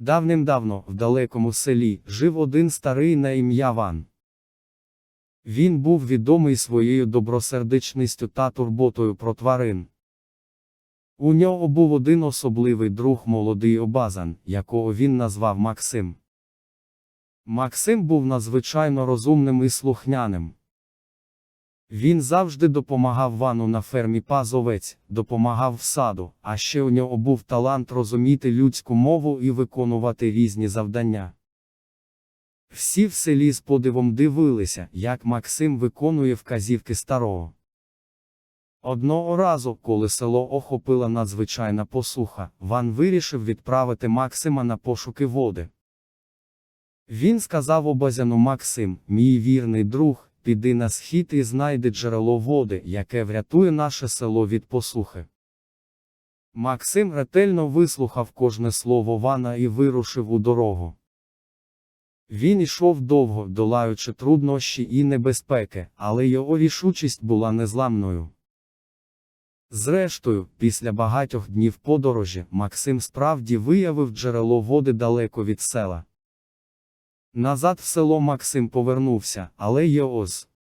Давним-давно, в далекому селі, жив один старий на ім'я Ван. Він був відомий своєю добросердечністю та турботою про тварин. У нього був один особливий друг молодий обазан, якого він назвав Максим. Максим був надзвичайно розумним і слухняним. Він завжди допомагав Вану на фермі пас овець, допомагав в саду, а ще у нього був талант розуміти людську мову і виконувати різні завдання. Всі в селі з подивом дивилися, як Максим виконує вказівки старого. Одного разу, коли село охопила надзвичайна посуха, Ван вирішив відправити Максима на пошуки води. Він сказав обазяну Максим, мій вірний друг, піди на схід і знайди джерело води, яке врятує наше село від посухи. Максим ретельно вислухав кожне слово Вана і вирушив у дорогу. Він ішов довго, долаючи труднощі і небезпеки, але його рішучість була незламною. Зрештою, після багатьох днів подорожі, Максим справді виявив джерело води далеко від села. Назад в село Максим повернувся, але його з